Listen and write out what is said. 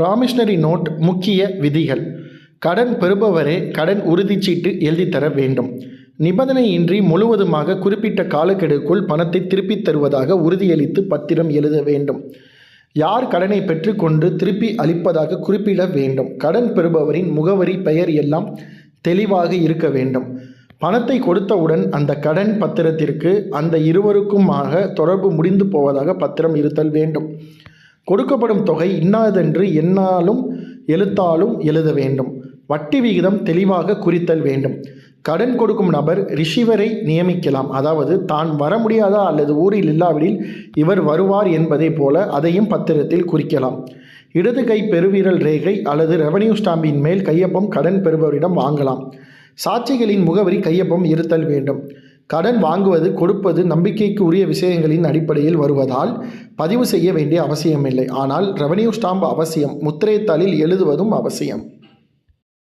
ப்ராமிஷனரி note முக்கிய விதிகள். கடன் பெறுபவரே கடன் உறுதிச்சீட்டு எழுதித் தர வேண்டும். நிபந்தனையின்றி முழுவதுமாக குறிப்பிட்ட காலக்கெடுக்குள் பணத்தை திருப்பித் தருவதாக உறுதியளித்து பத்திரம் எழுத வேண்டும். யார் கடனை பெற்றுக்கொண்டு திருப்பி அளிப்பதாக குறிப்பிட வேண்டும். கடன் பெறுபவரின் முகவரி பெயர் எல்லாம் தெளிவாக இருக்க வேண்டும். பணத்தை கொடுத்தவுடன் அந்த கடன் பத்திரத்திற்கு அந்த இருவருக்குமாக தொடர்பு முடிந்து போவதாக பத்திரம் இருத்தல் வேண்டும். கொடுக்கப்படும் தொகை இன்னாதென்று எண்ணாலும் எழுத்தாலும் எழுத வேண்டும். வட்டி விகிதம் தெளிவாக குறித்தல் வேண்டும். கடன் கொடுக்கும் நபர் ரிஷிவரை நியமிக்கலாம். அதாவது தான் வர முடியாதா அல்லது ஊரில் இல்லாவிடில் இவர் வருவார் என்பதை போல அதையும் பத்திரத்தில் குறிக்கலாம். இடது கை பெருவிரல் ரேகை அல்லது ரெவன்யூ ஸ்டாம்பின் மேல் கையொப்பம் கடன் பெறுபவரிடம் வாங்கலாம். சாட்சிகளின் முகவரி கையொப்பம் இருத்தல் வேண்டும். கடன் வாங்குவது கொடுப்பது நம்பிக்கைக்கு உரிய விஷயங்களின் அடிப்படையில் வருவதால் பதிவு செய்ய வேண்டிய அவசியமில்லை. ஆனால் ரெவன்யூ ஸ்டாம்ப் அவசியம் முத்திரைத்தாளில் எழுதுவதும் அவசியம்.